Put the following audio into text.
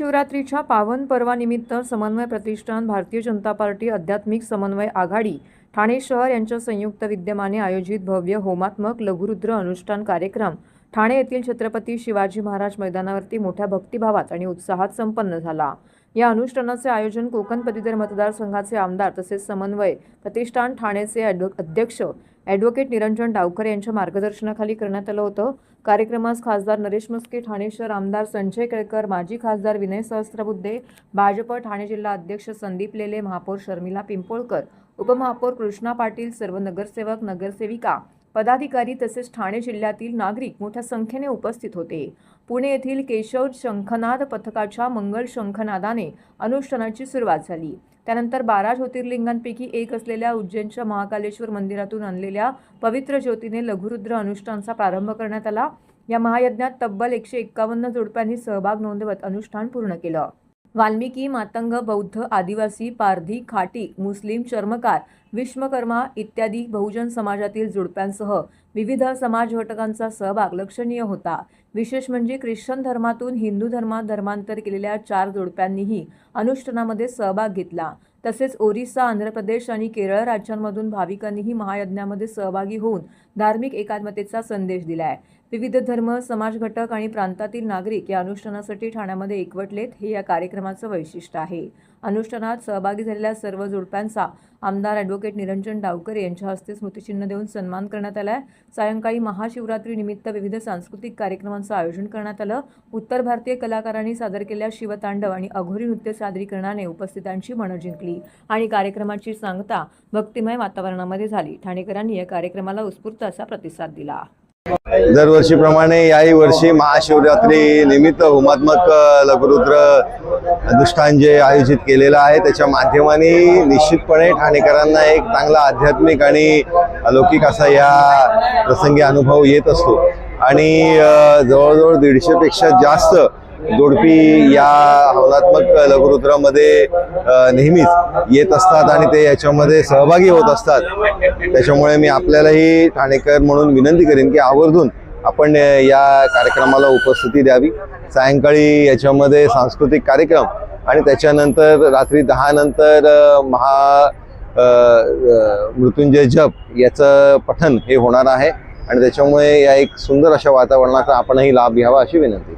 महाशिवरात्रीच्या पावन पर्वानिमित्त समन्वय प्रतिष्ठान भारतीय जनता पार्टी आध्यात्मिक समन्वय आघाडी ठाणे शहर यांच्या संयुक्त विद्यमाने आयोजित भव्य होमात्मक लघुरुद्र अनुष्ठान कार्यक्रम ठाणे येथील छत्रपती शिवाजी महाराज मैदानावरती मोठ्या भक्तिभावात आणि उत्साहात संपन्न झाला. या अनुष्ठानाचे आयोजन कोकण पदवीधर मतदारसंघाचे आमदार तसेच समन्वय प्रतिष्ठान ठाणेचे अध्यक्ष ॲडव्होकेट निरंजन डावकर यांच्या मार्गदर्शनाखाली करण्यात आलं होतं. कार्यक्रमास खासदार नरेश मस्के ठाणे शहर आमदार संजय केळकर माजी खासदार विनय सहस्त्रबुद्धे भाजप ठाणे जिल्हा अध्यक्ष संदीप लेले महापौर शर्मिला पिंपोळकर उपमहापौर कृष्णा पाटील सर्व नगरसेवक नगरसेविका पदाधिकारी तसेच ठाणे जिल्ह्यातील नागरिक मोठ्या संख्येने उपस्थित होते. पुणे येथील केशव शंखनाद पथकाच्या मंगल शंखनादाने अनुष्ठानाची सुरुवात झाली. त्यानंतर बारा ज्योतिर्लिंगांपैकी एक असलेल्या उज्जैनच्या महाकालेश्वर मंदिरातून आणलेल्या पवित्र ज्योतीने लघुरुद्र अनुष्ठानचा प्रारंभ करण्यात आला. या महायज्ञात तब्बल एकशे एक्कावन्न जोडप्यांनी सहभाग नोंदवत अनुष्ठान पूर्ण केलं. वाल्मिकी मातंग बौद्ध आदिवासी पारधी खाटी मुस्लिम चर्मकार विश्वकर्मा इत्यादी बहुजन समाजातील जुडप्यांसह विविध समाज घटकांचा सहभाग लक्षणीय होता. विशेष म्हणजे ख्रिश्चन धर्मातून हिंदू धर्मात धर्मांतर केलेल्या चार जोडप्यांनीही अनुष्ठानामध्ये सहभाग घेतला. तसेच ओरिसा आंध्र प्रदेश आणि केरळ राज्यांमधून भाविकांनीही महायज्ञामध्ये सहभागी होऊन धार्मिक एकात्मतेचा संदेश दिला आहे विविध धर्म समाज घटक आणि प्रांतातील नागरिक या अनुष्ठानासाठी ठाण्यामध्ये एकवटलेत हे या कार्यक्रमाचं वैशिष्ट्य आहे. अनुष्ठानात सहभागी झालेल्या सर्व जोडप्यांचा आमदार ॲडव्होकेट निरंजन डावकर यांच्या हस्ते स्मृतिचिन्ह देऊन सन्मान करण्यात आला आहे. सायंकाळी महाशिवरात्रीनिमित्त विविध सांस्कृतिक कार्यक्रमांचं आयोजन करण्यात आलं. उत्तर भारतीय कलाकारांनी सादर केलेल्या शिवतांडव आणि अघोरी नृत्य सादरीकरणाने उपस्थितांची मनं जिंकली आणि कार्यक्रमाची सांगता भक्तिमय वातावरणामध्ये झाली. ठाणेकरांनी या कार्यक्रमाला उत्स्फूर्त असा प्रतिसाद दिला. दरवर्षीप्रमाणे याही वर्षी महाशिवरात्री निमित्त होमात्मक लघुरुद्र अनुष्ठान आयोजित केलेलं आहे. त्याच्या माध्यमाने निश्चितपणे ठाणेकरांना एक चांगला आध्यात्मिक आणि अलौकिक असा या प्रसंगी अनुभव येत असतो. आणि जवळजवळ दीडशेपेक्षा जास्त जोडपी या हवनात्मक लघुरुद्रामध्ये नेहमीच येत असतात आणि ते याच्यामध्ये सहभागी होत असतात. त्याच्यामुळे मी आपल्यालाही ठाणेकर म्हणून विनंती करेन की आवर्जून आपण या कार्यक्रमाला उपस्थिती द्यावी. सायंकाळी याच्यामध्ये सांस्कृतिक कार्यक्रम आणि त्याच्यानंतर रात्री दहा नंतर महा मृत्युंजय जप याचं पठन हे होणार आहे. आणि त्याच्यामुळे या एक सुंदर अशा वातावरणाचा आपणही लाभ घ्यावा अशी विनंती.